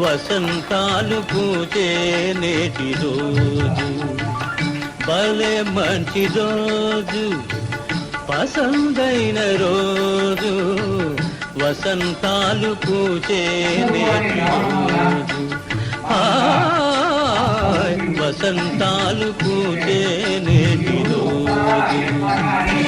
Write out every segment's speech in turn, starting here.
వసంతాలు పూచే నేటి రోజు. భలే మంచి రోజు. పసందైన రోజు. వసంతాలు పూచే నేటి రోజు. వసంతాలు పూచే నేటి రోజు.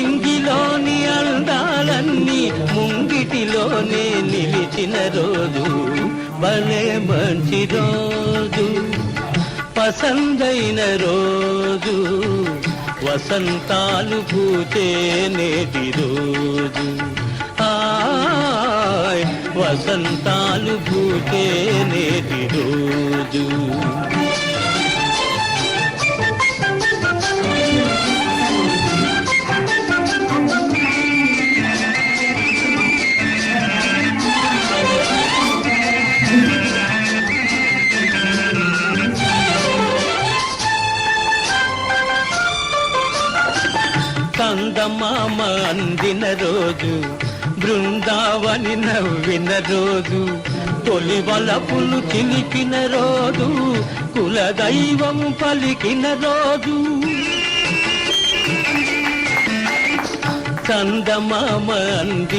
ఇంగిలోని అందాలన్నీ ముంగిటిలోనే నిలిచిన రోజు. భలే మంచి రోజు. పసందైన రోజు. వసంతాలు పూచే నేటి రోజు. వసంతాలు పూచే నేటి రోజు. కందమామ అందిన రోజు బృందావని నవ్విన రోజు తొలి వలపులు చిలిపిన రోజు కులదైవం పలికిన రోజు. కందమామ అందిన